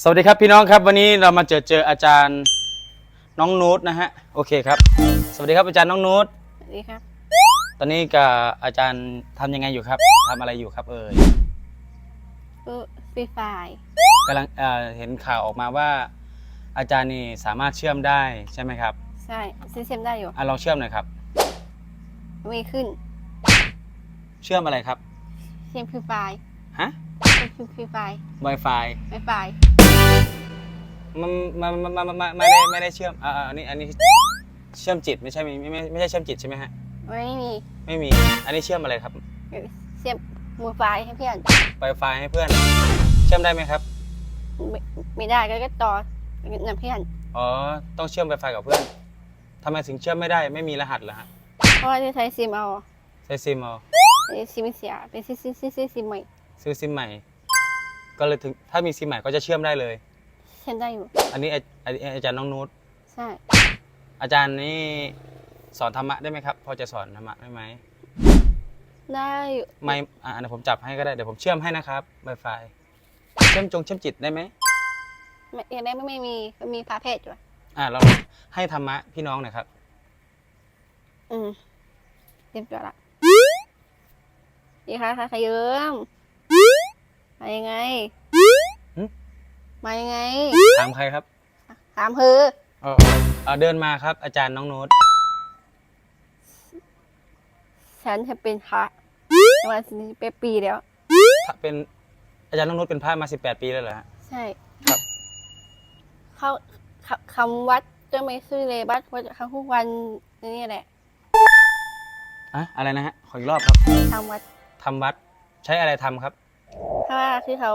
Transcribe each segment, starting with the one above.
สวัสดีครับพี่น้องครับวันนี้เรามาเจอเจออาจารย์น้องนูตนะฮะโอเคครับ สวัสดีครับอาจารย์น้องนูตสวัสดีครับ ตอนนี้กับอาจารย์ทำยังไงอยู่ครับทำอะไรอยู่ครับเอ่ยก็ฟรีไฟล์กำลังเอ่อเห็นข่าวออกมาว่า อาจารย์นี่สามารถเชื่อมได้ใช่ไหมครับใช่ซิสเต็มได้อยู่อะลองเชื่อมหน่อยครับ ไม่ขึ้นเชื่อมอะไรครับเชื่อมฟรีไฟล์ฮะเชื่อมฟรีไฟล์ Wi-Fi ไวไฟล์ มันมันมันมันมันไม่ได้ไม่ได้เชื่อมอ่าอ่าอันนี้อันนี้เชื่อมจิตไม่ใช่ไม่ไม่ไม่ใช่เชื่อมจิตใช่ไหมฮะไม่มีไม่มีอันนี้เชื่อมอะไรครับเชื่อมมือไฟล์ให้เพื่อน Wi-Fi ให้เพื่อน เชื่อมได้ไหมครับ ไม่ไม่ได้ก็ก็ต่อกับเพื่อนอ๋อต้องเชื่อม Wi-Fi กับเพื่อนทำไมถึงเชื่อมไม่ได้ไม่มีรหัสเหรอฮะเพราะว่าจะใช้ซิมเอาใช้ซิมเอาไอ้ซิมเสียเป็นซิซิซิซิซิมใหม่ซื้อซิมใหม่ ก็เลยถึงถ้ามีซิมใหม่ก็จะเชื่อมได้เลย เชื่อมได้อยู่ อันนี้อาอาอาจารย์น้องนูตใช่ อาจารย์นี่สอนธรรมะได้ไหมครับ พอจะสอนธรรมะได้ไหมได้อยู่ไม่อ่าเดี๋ยวผมจับให้ก็ได้ เดี๋ยวผมเชื่อมให้นะครับ Wi-Fi เชื่อมจงเชื่อมจิตได้ไหมไม่ยังได้ไม่ไม่มีไม่มีพาเพจอยู่อะอ่าเราให้ธรรมะพี่น้องหน่อยครับ อืมเรียบร้อยละดีค่ะค่ะขยืมมายังไงหึ มายังไง ถามใครครับถามเพือเออเอาเดินมาครับ อาจารย์น้องนูตฉันจะเป็นพระมาสิบเป็นปีแล้ว ถ้าเป็นอาจารย์น้องนุชเป็นพระมา 18 ปีแล้วเหรอฮะ ใช่ครับ เขาคคำวัดก็ไม่ซื้อเลยบัดวัดคำทุกวันนี่แหละอะอะไรนะฮะ ขออีกรอบครับทำวัดทำวัด ใช้อะไรทำครับ ถ้าว่าที่เขา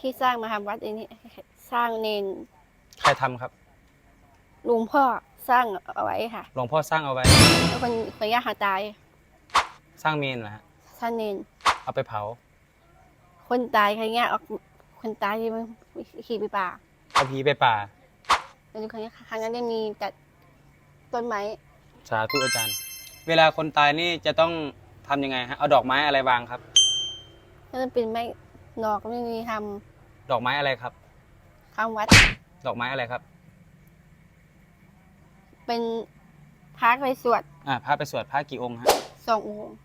ที่สร้างมาทำวัดอันนี้ สร้างเนนใครทำครับหลุงพ่อสร้างเอาไว้ค่ะหลวงพ่อสร้างเอาไว้ แล้วคนคนยากหาตายสร้างเมนเหรอฮะสร้างเนนเอาไปเผาคนตายใครเงี้ยออกคนตายที่มันขี่ไปป่าเอาผีไปป่า แล้วคนนี้ครั้งนั้นได้มีจัดต้นไม้สาธุอาจารย์ เวลาคนตายนี่จะต้องทำยังไงฮะเอาดอกไม้อะไรวางครับ ก็จะเป็นไม้ดอกไม่มีท ดอกไม้อะไรครับำคำวัดดอกไม้อะไรครับ เป็นพระไปสวดอ่าพระไปสวดพระกี่องค์ฮะสององค์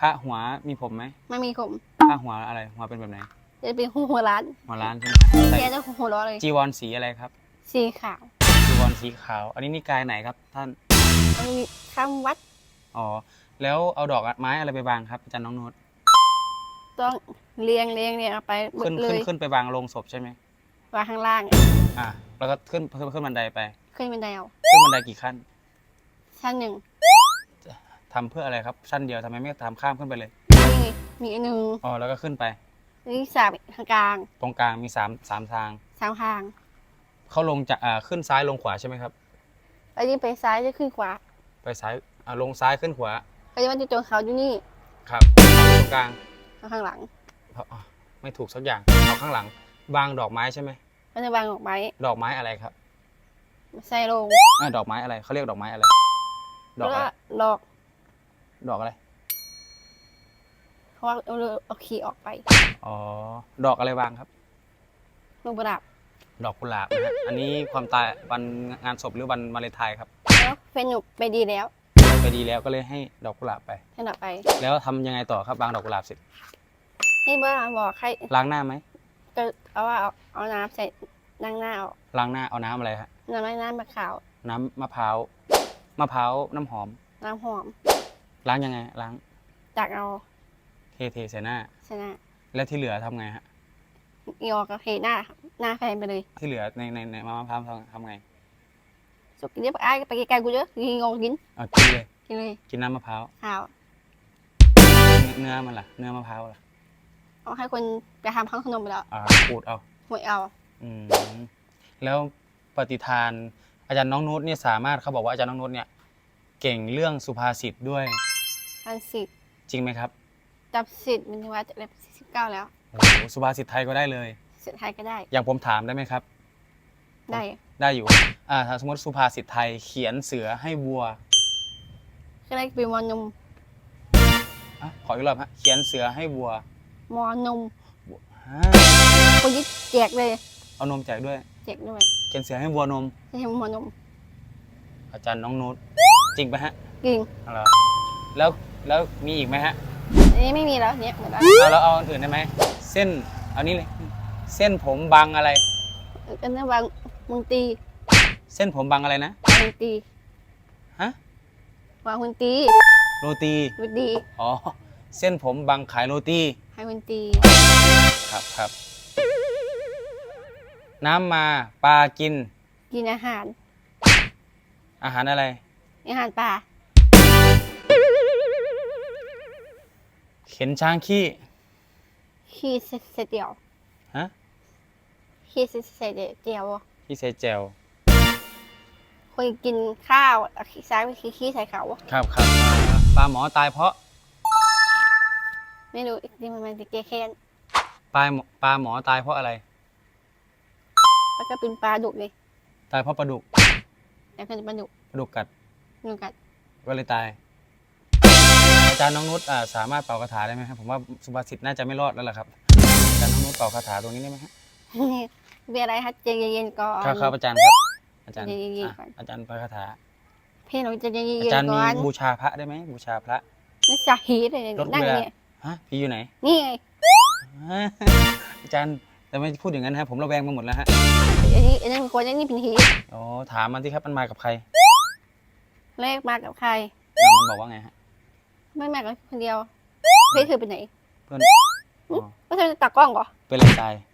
พระหัวมีผมไหมไม่มีผมพระหัวอะไรหัวเป็นแบบไหนจะเป็นหัวร้านหัวล้านใช่ไหมฮะใส่แค่จะหัวเร้อเลยจีวรสีอะไรครับ สีขาวจีวรสีขาว อันนี้นิกายไหนครับ ท่านมันมีคำวัดอ๋อแล้วเอาดอกไม้อะไรไปวางครับอาจารย์น้องนุช ต้องเรียงเรียงเรียงเอาไปหมขึ้ดนเลขึ้นยขึ้นไปวางลงศพใช่ไหมวางข้างล่าง อ่าแล้วก็ขึ้นขึ้นขึ้นบันไดไป ขึ้นเป็นแนวขึ้นบันไดกี่ขั้นชั้นหนึ่งทำเพื่ออะไรครับชั้นเดียวทำไมไม่ทำข้ามขึ้นไปเลยมีมีอันหนึ่งอ๋อแล้วก็ขึ้นไป นี่สามทางกลางตรงกลางมีสามสามทาง สามทางเขาลงจากอ่าขึ้นซ้ายลงขวาใช่ไหมครับ แล้วยิ่งไปซ้ายจะขึ้นขวาไปซ้ายอ่าลงซ้ายขึ้นขวาแล้วยิ่งมันจะตรงเขาอยู่นี่ครับตรงกลาง ข้างหลังเอาอะไม่ถูกสักอย่างเอาข้างหลังวางดอกไม้ใช่ไหมมันจะวางออกไปดอกไม้อะไรครับใส่ลงอ่าดอกไม้อะไรเขาเรียกดอกไม้อะไร ดแล้อวกก็อะไรหลอกดอกอะไรเพราะว่าเอาเอาขี่ออกไปอ๋อดอกอะไรวางครับ ลงประดับดอกกุหลาบนะฮะอันนี้ความตายวันงานศพหรือวันวาเลนไทน์ครับ แล้วเฟนหนุกไปดีแล้ว ไปดีแล้วก็เลยให้ดอกกุหลาบไป ให้ดอกไป แล้วทำยังไงต่อครับวางดอกกุหลาบเสร็จให้บ้าบอกให้ล้างหน้าไหมก็เอาว่าเอาเอาน้ำใส่นั่งหน้าออกล้างหน้าเอาน้ำอะไรฮะน้ำไม่น้ำมะขาว น้ำมะพร้าวมะพร้าวน้ำหอม น้ำหอมล้างยังไงล้างตักเอาเทเทใส่หน้า ชนะแล้วที่เหลือทำไงฮะอีออกกับเทหน้าหน้าแฟนไปเลย ที่เหลือในในในมะพร้าวทำทำไงสุกเดี๋ยวไอ้ไปไกลๆกูเยอะกินงงกินเอากินเลย กินเลยกินน้ำมะพร้าวข้าวเนื้อเนื้อมันล่ะ เนื้อมะพร้าวล่ะเอาให้คนไปทำข้าวขนมไปแล้วอ่าขูดเอาหวยเอา อืมแล้วปฏิทานอาจารย์น้องนุชเนี่ยสามารถเขาบอกว่าอาจารย์น้องนุชเนี่ย เก่งเรื่องสุภาษิตด้วยพันสิทธิ์จริงไหมครับจับสิทธิ์มันถึงว่าจะเล็บสิบเก้าแล้วโอ้โหสุภาษิตไทยก็ได้เลยสิทธิ์ไทยก็ได้ อย่างผมถามได้ไหมครับ ได้ได้อยู่ อ่าถ้าสมมติสุภาษิตไทยเขียนเสือให้วัว ก็ได้เป็นมอนมอะขออีกรอบฮะ เขียนเสือให้วัวมอนมฮะคนยิ่แจกเลยแเอานมแจกด้วยเจ็กด้วยเขียนเสียงให้วัวนม จะทำหัวนมอาจารย์น้องนุชจริงปะฮะกินเอาเหรอแล้วแล้วมีอีกไหมฮะอันนี้ไม่มีแล้วเนี่ยหมดแล้วเอาแล้วเอาอันอื่นได้ไหมเส้นเอานี้เลย เส้นผมบางอะไร อันนั้นวางมึงตีเส้นผมบางอะไรนะวางมึงตีฮะ วางมึงตีโรตีมึงตีอ๋อเส้นผมบางขายโรตีให้มึงตีครับครับ น้ำมาปลากิน กินอาหาร อาหารอะไร อาหารป่าเข็นช้างขี้ขี้เสเดียวฮะขี้เสเดียวขี้ใส่แจว คนกินข้าวเอาขี้ซ้ายไปขี้ขี้ใส่เขาครับครับอ่าปลาหมอตายเพราะไม่รู้อีกทีมันมันจะแก้แค้นปลาหมอปลาหมอตายเพราะอะไร แล้วก็เป็นปลาดุกเลยตายเพราะปลาดุกแล้วเป็นปลาดุกปลาดุกกัดนูกัดก็เลยตาย อาจารย์น้องนุชอ่าสามารถเป่าคาถาได้ไหมครับผมว่าสุภาษิตน่าจะไม่รอดแล้วล่ะครับอาจารย์น้องนุชเป่าคาถาตรงนี้ได้ไหมฮะเบียร์อะไรคะใจเย็นๆก่อนครับครับอาจารย์ครับ อาจารย์เย็นๆอะก่อนอาจารย์เป่าคาถาพี่หนูใจะเย็นอาจารย์ๆมีก่อนบูชาพระได้ไหมบูชาพระ นี่สาฮีเลยรถนั่งเรือเนี่ยฮะพี่อยู่ไหนนี่ไงฮะอาจารย์แต่ไม่พูดอย่างนั้นฮะผมระแวงมาหมดแล้วฮะอันนี้อันนี้เป็นคนอันนี้เป็นฮีอ๋อถามมันที่ครับมันมากับใครเลขมากับใคร อะมันบอกว่าไงฮะไม่มากับคนเดียวพี่คือไปไหนเพื่อนอ๋อไม่ใช่ตากล้องเหรอเป็นอะไรตายเออ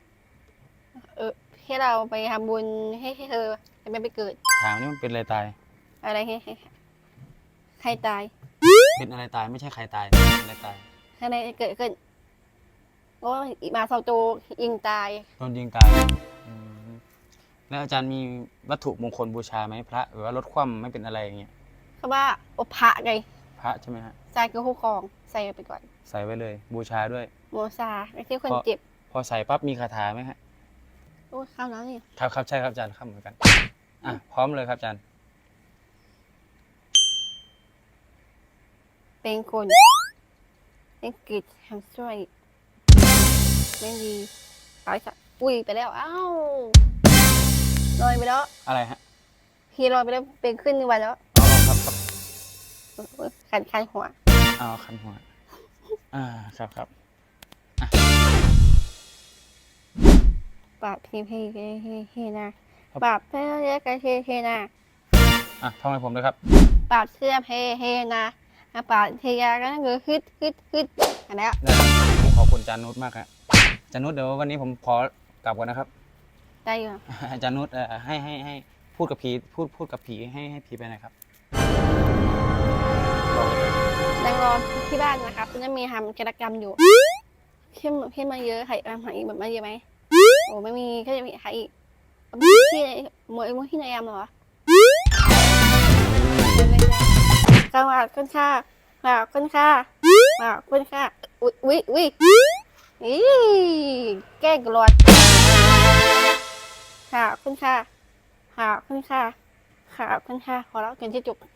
ให้เราไปทำบุญให้ให้เธอจะไม่ไปเกิด ถามนี่มันเป็นอะไรตาย อะไรให้ให้ใครตายเป็นอะไรตายไม่ใช่ใครตายเป็นอะไรตายอะไรเกิดขึ้นโอ้ยอีหมาเซาโจยิงตายโดนยิงตายอืมแล้วอาจารย์มีวัตถุมงคลบูชาไหมพระหรือว่าลดความไม่เป็นอะไรอย่างเงี้ยเขาว่าโอพระไงพระใช่ไหมฮะใส่คือคู่ครองใส่ไปก่อน ใส่ไว้เลย บูชาด้วยโมซาไม่ใช่คนเพราะเจ็บ พอใส่ปั๊บมีคาถาไหมฮะโอ้ยเข้าแล้วนี่ครับครับใช่ครับอาจารย์ครับเหมือนกันอะพร้อมเลยครับอาจารย์ เป็นคนเป็นกิจทำช่วยไม่ดีตายสัตว์อุ้ยไปแล้วเอ้าลอยไปแล้วอะไรฮะพีลอยไปแล้วเป็นขึ้นในวันแล้วอ๋อครับครับโอ้ยคันคันหัวอ๋อคันหัว อ่าครับครับ ปาดพีพีเฮเฮเฮนาปาดเพื่อเรียกกันเฮเฮนาอะท่องให้ผมด้วยครับปาดเสื้อเฮเฮนาอะปาดเทียก็คือฮึดฮึดฮึดอันนี้ได้ครับผมขอบคุณอาจารย์นุชมากครับอาจารย์นุชเดี๋ยววันนี้ผมขอกลับก่อนนะครับ ได้อยู่อาจารย์นุชเอ่อให้ให้ให้พูดกับผีพูดพูดกับผีให้ให้ผีไปหน่อยครับบอกเลยดังรอที่บ้านนะครับจะมีทำกิจกรรมอยู่ขึ้นขึ้นมาเยอะใครทำหาอีกแบบมาเยอะไหม โอ้ไม่มีก็จะมีใครอีกที่ไหนหมวยมวยที่ไหนยามเหรอจังหวัดก้นค่าหาก้นค่าหาก้นค่าอุ้ยอุ้ยอุ้ยอีแกล้งกรอดหาก้นค่าหาก้นค่าหาก้นค่าพอแล้วเกินที่จุก